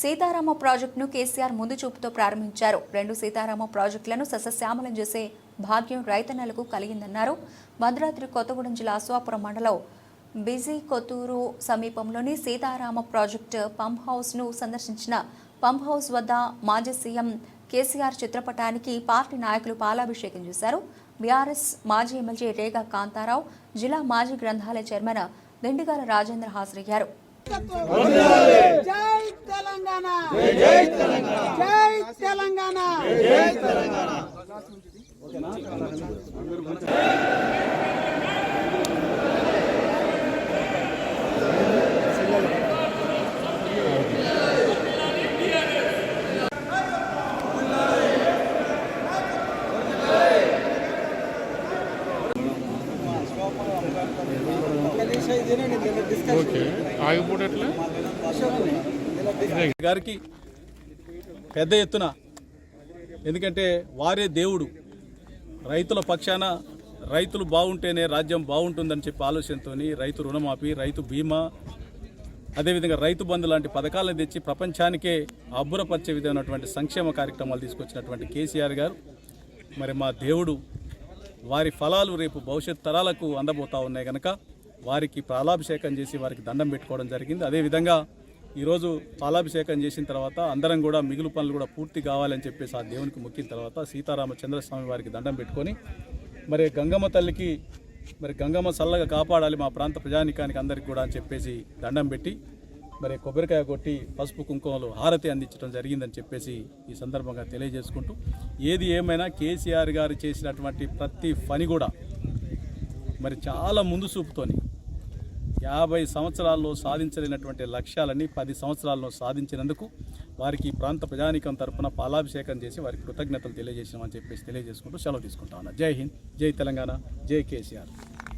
సీతారామ ప్రాజెక్టును కేసీఆర్ ముందు చూపుతో ప్రారంభించారు. రెండు సీతారామ ప్రాజెక్టులను సస్యశ్యామలం చేసే భాగ్యం రైతన్నలకు కలిగిందన్నారు. భద్రాద్రి కొత్తగూడెం జిల్లా అశ్వాపురం మండలం బిజీ కొత్తూరు సమీపంలోని సీతారామ ప్రాజెక్టు పంప్ హౌస్ను సందర్శించిన పంప్ హౌస్ వద్ద మాజీ సీఎం కేసీఆర్ చిత్రపటానికి పార్టీ నాయకులు పాలాభిషేకం చేశారు. బీఆర్ఎస్ మాజీ ఎమ్మెల్యే రేగా కాంతారావు జిల్లా మాజీ గ్రంథాలయ చైర్మన్ దిండిగాల రాజేంద్ర హాజరయ్యారు. జై తెలంగాణ. జై తెలంగాణ. జై తెలంగాణ. ఓకే. ఆగిపోవట్లే గారికి పెద్ద ఎత్తున ఎందుకంటే వారే దేవుడు. రైతుల పక్షాన రైతులు బాగుంటేనే రాజ్యం బాగుంటుందని చెప్పి ఆలోచనతో రైతు రుణమాఫీ రైతు బీమా అదేవిధంగా రైతు బంధు లాంటి పథకాలను తెచ్చి ప్రపంచానికే అబ్బురపరిచే విధమైనటువంటి సంక్షేమ కార్యక్రమాలు తీసుకొచ్చినటువంటి కేసీఆర్ గారు. మరి మా దేవుడు వారి ఫలాలు రేపు భవిష్యత్ తరాలకు అందబోతా ఉన్నాయి కనుక వారికి ప్రాలాభిషేకం చేసి వారికి దండం పెట్టుకోవడం జరిగింది. అదేవిధంగా ఈరోజు పాలాభిషేకం చేసిన తర్వాత అందరం కూడా మిగులు పనులు కూడా పూర్తి కావాలని చెప్పేసి ఆ దేవునికి మొక్కిన తర్వాత సీతారామ చంద్రస్వామి వారికి దండం పెట్టుకొని మరి గంగమ్మ తల్లికి మరి గంగమ్మ చల్లగా కాపాడాలి మా ప్రాంత ప్రజానికానికి అందరికి కూడా అని చెప్పేసి దండం పెట్టి మరి కొబ్బరికాయ కొట్టి పసుపు కుంకుమలు హారతి అందించడం జరిగిందని చెప్పేసి ఈ సందర్భంగా తెలియజేసుకుంటూ ఏది ఏమైనా కేసీఆర్ గారు చేసినటువంటి ప్రతి పని కూడా మరి చాలా ముందు చూపుతోని యాభై సంవత్సరాల్లో సాధించలేనటువంటి లక్ష్యాలని పది సంవత్సరాల్లో సాధించినందుకు వారికి ప్రాంత ప్రజానికం తరపున పాలాభిషేకం చేసి వారికి కృతజ్ఞతలు తెలియజేసామని చెప్పేసి తెలియజేసుకుంటూ సెలవు తీసుకుంటా ఉన్నా. జై హింద్ జై తెలంగాణ జై కేసీఆర్.